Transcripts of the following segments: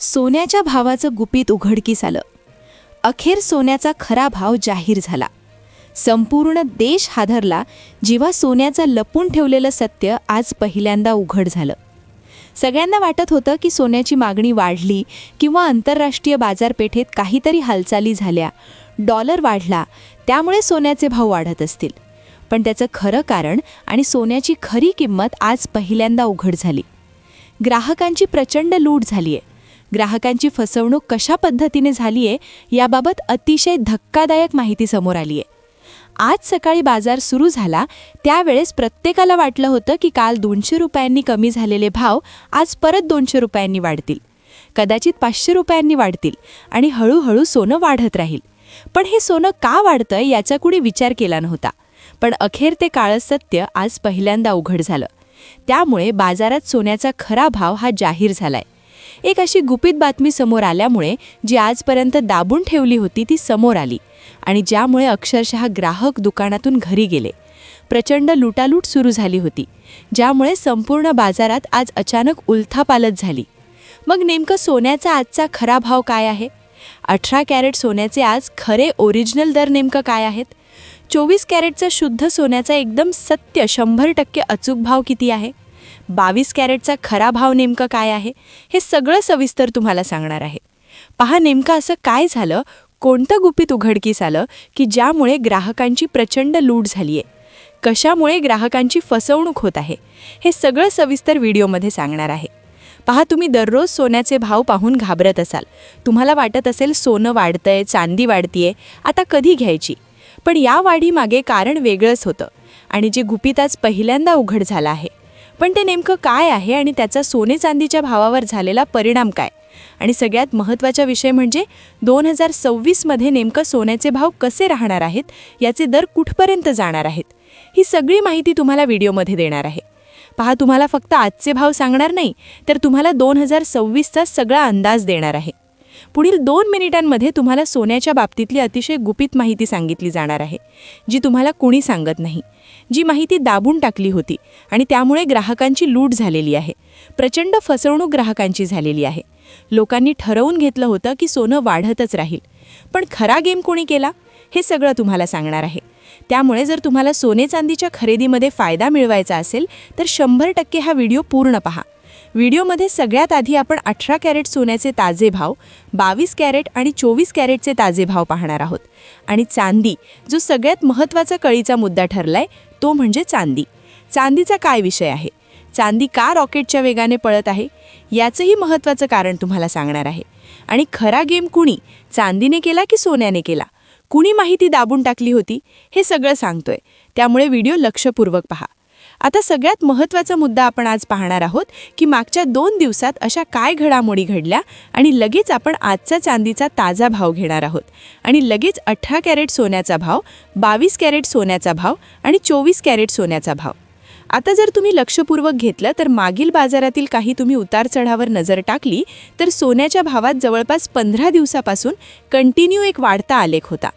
सोन्याच्या भावाचं गुपित उघडकीस आलं. अखेर सोन्याचा खरा भाव जाहीर झाला. संपूर्ण देश हादरला जेव्हा सोन्याचं लपून ठेवलेलं सत्य आज पहिल्यांदा उघड झालं. सगळ्यांना वाटत होतं की सोन्याची मागणी वाढली किंवा आंतरराष्ट्रीय बाजारपेठेत काहीतरी हालचाली झाल्या डॉलर वाढला त्यामुळे सोन्याचे भाव वाढत असतील. पण त्याचं खरं कारण आणि सोन्याची खरी किंमत आज पहिल्यांदा उघड झाली. ग्राहकांची प्रचंड लूट झाली आहे ग्राहकांची फसवणूक कशा पद्धतीने झाली आहे याबाबत अतिशय धक्कादायक माहिती समोर आली आहे आज सकाळी बाजार सुरू झाला त्यावेळेस प्रत्येकाला वाटलं होतं की काल दोनशे रुपयांनी कमी झालेले भाव आज परत दोनशे रुपयांनी वाढतील. कदाचित पाचशे रुपयांनी वाढतील आणि हळूहळू सोनं वाढत राहील. पण हे सोनं का वाढतंय याचा कुणी विचार केला नव्हता. पण अखेर ते काळं सत्य आज पहिल्यांदा उघड झालं. त्यामुळे बाजारात सोन्याचा खरा भाव हा जाहीर झालाय. एक अशी गुपित बातमी समोर आल्यामुळे जी आजपर्यंत दाबून ठेवली होती ती समोर आली आणि ज्यामुळे अक्षरशः ग्राहक दुकानातून घरी गेले. प्रचंड लुटालूट सुरू झाली होती ज्यामुळे संपूर्ण बाजारात आज अचानक उलथापालत झाली. मग नेमकं सोन्याचा आजचा खरा भाव काय आहे? अठरा कॅरेट सोन्याचे आज खरे ओरिजिनल दर नेमकं काय आहेत? चोवीस कॅरेटचा शुद्ध सोन्याचा एकदम सत्य शंभर टक्के अचूक भाव किती आहे? बावीस कॅरेटचा खरा भाव नेमकं काय आहे हे सगळं सविस्तर तुम्हाला सांगणार आहे. पहा नेमकं असं काय झालं कोणतं गुपित उघडकीस आलं की ज्यामुळे ग्राहकांची प्रचंड लूट झाली आहे कशामुळे ग्राहकांची फसवणूक होत आहे हे सगळं सविस्तर व्हिडिओमध्ये सांगणार आहे. पहा तुम्ही दररोज सोन्याचे भाव पाहून घाबरत असाल. तुम्हाला वाटत असेल सोनं वाढतंय चांदी वाढतीये आता कधी घ्यायची? पण या वाढीमागे कारण वेगळंच होतं. आणि जे गुपित आज पहिल्यांदा उघड झालं आहे पण ते नेमकं काय आहे आणि त्याचा सोने चांदीच्या भावावर झालेला परिणाम काय? आणि सगळ्यात महत्त्वाचा विषय म्हणजे दोन हजार सव्वीसमध्ये नेमकं सोन्याचे भाव कसे राहणार आहेत याचे दर कुठपर्यंत जाणार आहेत? ही सगळी माहिती तुम्हाला व्हिडिओमध्ये देणार आहे. पहा तुम्हाला फक्त आजचे भाव सांगणार नाही तर तुम्हाला दोन हजार सव्वीसचा सगळा अंदाज देणार आहे. पुढील दोन मिनिटांमध्ये तुम्हाला सोन्याच्या बाबतीतली अतिशय गुपित माहिती सांगितली जाणार आहे जी तुम्हाला कुणी सांगत नाही. जी माहिती दाबून टाकली होती आणि त्यामुळे ग्राहकांची लूट झालेली आहे. प्रचंड फसवणूक ग्राहकांची झालेली आहे. लोकांनी ठरवून घेतलं होतं की सोनं वाढतच राहील. पण खरा गेम कोणी केला? हे सगळं तुम्हाला सांगणार आहे. त्यामुळे जर तुम्हाला सोने चांदीच्या खरेदीमध्ये फायदा मिळवायचा असेल तर शंभर टक्के हा व्हिडिओ पूर्ण पहा. व्हिडिओमध्ये सगळ्यात आधी आपण अठरा कॅरेट सोन्याचे ताजे भाव बावीस कॅरेट आणि चोवीस कॅरेटचे ताजे भाव पाहणार आहोत. आणि चांदी जो सगळ्यात महत्त्वाचा कळीचा मुद्दा ठरलाय तो म्हणजे चांदी. चांदीचा काय विषय आहे? चांदी का रॉकेटच्या वेगाने पळत आहे? याचंही महत्त्वाचं कारण तुम्हाला सांगणार आहे. आणि खरा गेम कुणी? चांदीने केला की सोन्याने केला? कुणी माहिती दाबून टाकली होती? हे सगळं सांगतोय. त्यामुळे व्हिडिओ लक्षपूर्वक पहा. आता सगळ्यात महत्त्वाचा मुद्दा आपण आज पाहणार आहोत की मागच्या दोन दिवसात अशा काय घडामोडी घडल्या आणि लगेच आपण आजचा चांदीचा ताजा भाव घेणार आहोत. आणि लगेच अठरा कॅरेट सोन्याचा भाव बावीस कॅरेट सोन्याचा भाव आणि चोवीस कॅरेट सोन्याचा भाव. आता जर तुम्ही लक्षपूर्वक घेतलं तर मागील बाजारातील काही तुम्ही उतार चढावर नजर टाकली तर सोन्याच्या भावात जवळपास पंधरा दिवसापासून कंटिन्यू एक वाढता आलेख होता.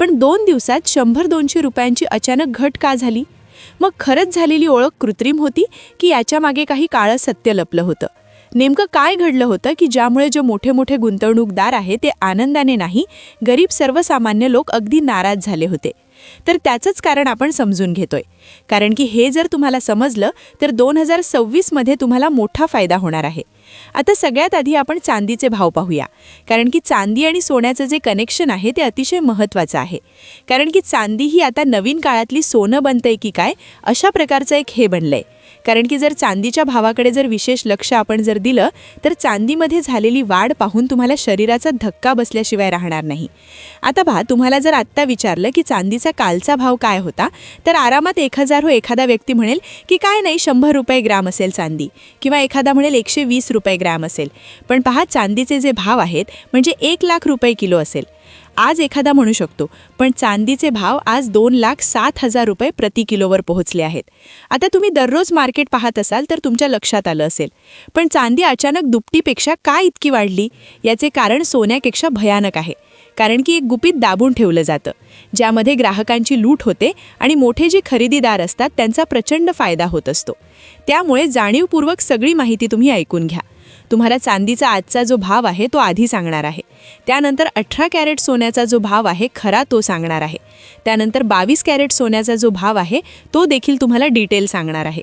पण दोन दिवसात शंभर दोनशे रुपयांची अचानक घट का झाली? मग खरंच झालेली ओळख कृत्रिम होती की याच्या मागे काही काळं सत्य लपलं होतं? नेमकं काय घडलं होतं की ज्यामुळे जे मोठे मोठे गुंतवणूकदार आहे ते आनंदाने नाही गरीब सर्वसामान्य लोक अगदी नाराज झाले होते? तर त्याचंच कारण आपण समजून घेतोय. कारण की हे जर तुम्हाला समजलं तर दोन हजार सव्वीसमध्ये तुम्हाला मोठा फायदा होणार आहे. आता सगळ्यात आधी आपण चांदीचे भाव पाहूया. कारण की चांदी आणि सोन्याचं जे कनेक्शन आहे ते अतिशय महत्त्वाचं आहे. कारण की चांदी ही आता नवीन काळातली सोनं बनतंय की काय अशा प्रकारचं एक हे बनलंय. कारण की जर चांदीच्या भावाकडे जर विशेष लक्ष आपण जर दिलं तर चांदीमध्ये झालेली वाढ पाहून तुम्हाला शरीराचा धक्का बसल्याशिवाय राहणार नाही. आता पहा तुम्हाला जर आत्ता विचारलं की चांदीचा कालचा भाव काय होता तर आरामात एक हजार हो एखादा व्यक्ती म्हणेल की काय नाही शंभर रुपये ग्राम असेल चांदी किंवा एखादा म्हणेल एकशे वीस रुपये ग्राम असेल. पण पहा चांदीचे जे भाव आहेत म्हणजे एक लाख रुपये किलो असेल. आज एखादा म्हणू शकतो पण चांदीचे भाव आज दोन लाख सात हजार रुपये प्रति किलोवर पोहोचले आहेत. आता तुम्ही दररोज मार्केट पाहत असाल तर तुमच्या लक्षात आलं असेल. पण चांदी अचानक दुपटीपेक्षा का इतकी वाढली? याचे कारण सोन्यापेक्षा भयानक आहे. कारण की एक गुपित दाबून ठेवलं जातं ज्यामध्ये ग्राहकांची लूट होते आणि मोठे जे खरेदीदार असतात त्यांचा प्रचंड फायदा होत असतो. त्यामुळे जाणीवपूर्वक सगळी माहिती तुम्ही ऐकून घ्या. तुम्हाला चांदीचा आजचा जो भाव आहे तो आधी सांगणार आहे. त्यानंतर अठरा कॅरेट सोन्याचा जो भाव आहे खरा तो सांगणार आहे. त्यानंतर बावीस कॅरेट सोन्याचा जो भाव आहे तो देखील तुम्हाला डिटेल सांगणार आहे.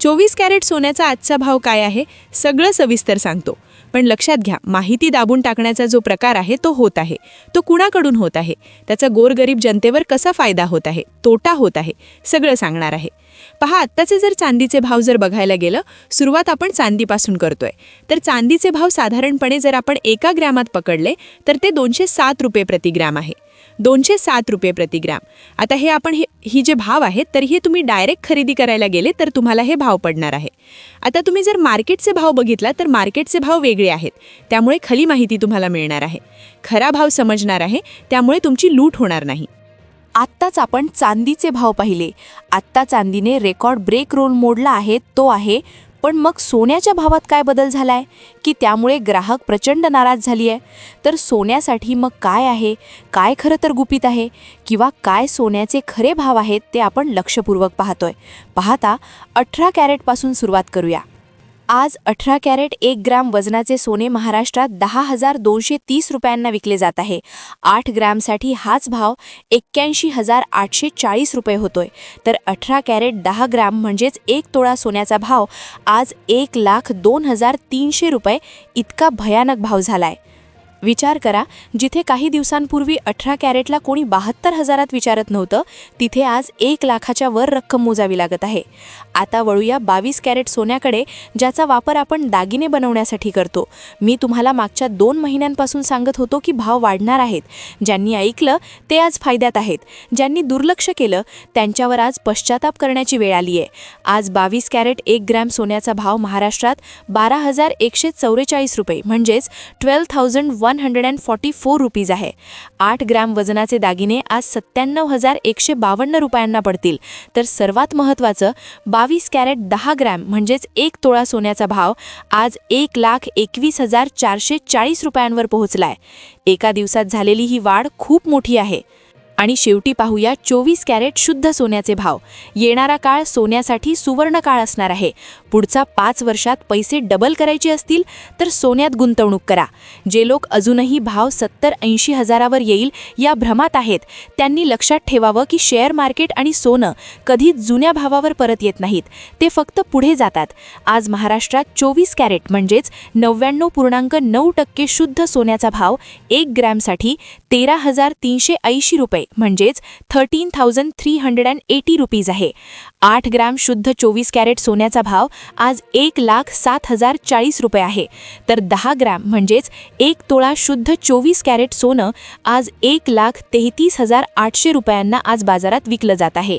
चोवीस कॅरेट सोन्याचा आजचा भाव काय आहे सगळं सविस्तर सांगतो. पण लक्षात घ्या माहिती दाबून टाकण्याचा जो प्रकार आहे तो होत आहे. तो कुणाकडून होत आहे? त्याचा गोरगरीब जनतेवर कसा फायदा होत आहे? तोटा होत आहे सगळं सांगणार आहे. पहा आत्ताचे जर चांदीचे भाव जर बघायला गेलं सुरुवात आपण चांदीपासून करतोय. तर चांदीचे भाव साधारणपणे जर आपण एका ग्रॅमात पकडले तर ते दोनशे सात रुपये प्रति ग्रॅम आहे. दोनशे सात रुपये प्रतिग्राम आता हे आपण हे ही जे भाव आहेत तर हे तुम्ही डायरेक्ट खरेदी करायला गेले तर तुम्हाला हे भाव पडणार आहे. आता तुम्ही जर मार्केटचे भाव बघितला तर मार्केटचे भाव वेगळे आहेत. त्यामुळे खली माहिती तुम्हाला मिळणार आहे. खरा भाव समजणार आहे त्यामुळे तुमची लूट होणार नाही. आत्ताच आपण चांदीचे भाव पाहिले. आत्ता चांदीने रेकॉर्ड ब्रेक रोल मोडला आहे तो आहे पण मग सोन्याच्या भावात काय बदल झालाय? की त्यामुळे ग्राहक प्रचंड नाराज झाली आहे तर सोन्यासाठी मग काय आहे? काय खरं तर गुपित आहे? किंवा काय सोन्याचे खरे भाव आहेत ते आपण लक्षपूर्वक पाहतोय. पाहता अठरा कॅरेटपासून सुरुवात करूया. आज अठरा कॅरेट एक ग्रॅम वजनाचे सोने महाराष्ट्रात दहा हजार दोनशे तीस रुपयांना विकले जात आहे. आठ ग्रॅमसाठी हाच भाव एक्क्याऐंशी हजार आठशे चाळीस रुपये होतोय. तर अठरा कॅरेट दहा ग्रॅम म्हणजेच एक तोळा सोन्याचा भाव आज एक लाख दोन हजार तीनशे रुपये इतका भयानक भाव झाला आहे विचार करा जिथे काही दिवसांपूर्वी अठरा कॅरेटला कोणी बहात्तर हजारात विचारत नव्हतं तिथे आज एक लाखाच्या वर रक्कम मोजावी लागत आहे. आता वळूया बावीस कॅरेट सोन्याकडे ज्याचा वापर आपण दागिने बनवण्यासाठी करतो. मी तुम्हाला मागच्या दोन महिन्यांपासून सांगत होतो की भाव वाढणार आहेत. ज्यांनी ऐकलं ते आज फायद्यात आहेत. ज्यांनी दुर्लक्ष केलं त्यांच्यावर आज पश्चाताप करण्याची वेळ आली आहे. आज बावीस कॅरेट एक ग्रॅम सोन्याचा भाव महाराष्ट्रात बारा हजार एकशे चौवेचाळीस रुपये म्हणजेच twelve thousand one hundred and forty four rupees आहे. आठ ग्रॅम वजनाचे दागिने आज सत्त्याण्णव हजार एकशे बावन्न रुपयांना पडतील. तर सर्वात महत्त्वाचं बावीस कॅरेट दहा ग्रॅम म्हणजेच एक तोळा सोन्याचा भाव आज एक लाख एकवीस हजार चारशे चाळीस रुपयांवर पोहोचलाय. एका दिवसात झालेली ही वाढ खूप मोठी आहे. आणि शेवटी पाहूया चोवीस कॅरेट शुद्ध सोन्याचे भाव. येणारा काळ सोन्यासाठी सुवर्ण काळ असणार आहे. पुढचा पाच वर्षात पैसे डबल करायचे असतील तर सोन्यात गुंतवणूक करा. जे लोक अजूनही भाव सत्तर ऐंशी हजारावर येईल या भ्रमात आहेत. त्यांनी लक्षात ठेवावं की शेअर मार्केट आणि सोनं कधीच जुन्या भावावर परत येत नाहीत. ते फक्त पुढे जातात. आज महाराष्ट्रात चोवीस कॅरेट म्हणजेच नव्याण्णव पूर्णांक नऊ टक्के शुद्ध सोन्याचा भाव एक ग्रॅमसाठी तेरा हजार तीनशे ऐंशी रुपये. म्हणजेच thirteen thousand three hundred and eighty rupees आहे. आठ ग्रॅम शुद्ध चोवीस कॅरेट सोन्याचा भाव आज एक लाख सात हजार चाळीस रुपये आहे. तर दहा ग्रॅम म्हणजेच एक तोळा शुद्ध चोवीस कॅरेट सोनं आज एक लाख तेहतीस हजार आठशे रुपयांना आज बाजारात विकलं जात आहे.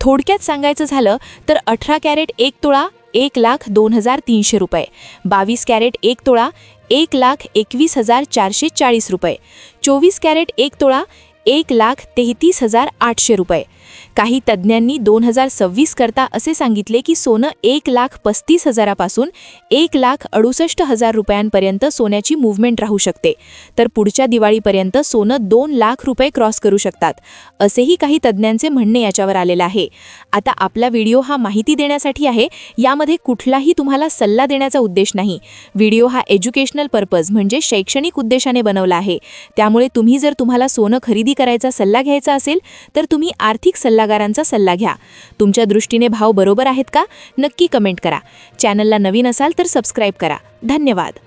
थोडक्यात सांगायचं झालं तर अठरा कॅरेट एक तोळा एक लाख दोन हजार तीनशे रुपये बावीस कॅरेट एक तोळा एक लाख एकवीस हजार चारशे चाळीस रुपये चोवीस कॅरेट एक तोळा एक लाख तेहतीस हजार आठशे रुपये. काही तज्ज्ञांनी दोन हजार सव्वीस करता असे सांगितले की सोनं एक लाख पस्तीस हजारापासून एक लाख अडुसष्ट हजार रुपयांपर्यंत सोन्याची मूव्हमेंट राहू शकते. तर पुढच्या दिवाळीपर्यंत सोनं दोन लाख रुपये क्रॉस करू शकतात असेही काही तज्ज्ञांचे म्हणणे याच्यावर आलेलं आहे. आता आपला व्हिडिओ हा माहिती देण्यासाठी आहे यामध्ये कुठलाही तुम्हाला सल्ला देण्याचा उद्देश नाही. व्हिडिओ हा एज्युकेशनल पर्पज म्हणजे शैक्षणिक उद्देशाने बनवला आहे. त्यामुळे तुम्ही जर तुम्हाला सोनं खरेदी करायचा सल्ला घ्यायचा असेल तर तुम्ही आर्थिक सल्लागारांचा सल्ला घ्या. तुमच्या दृष्टीने भाव बरोबर आहेत का? नक्की कमेंट करा. चॅनलला नवीन असाल तर सबस्क्राईब करा. धन्यवाद.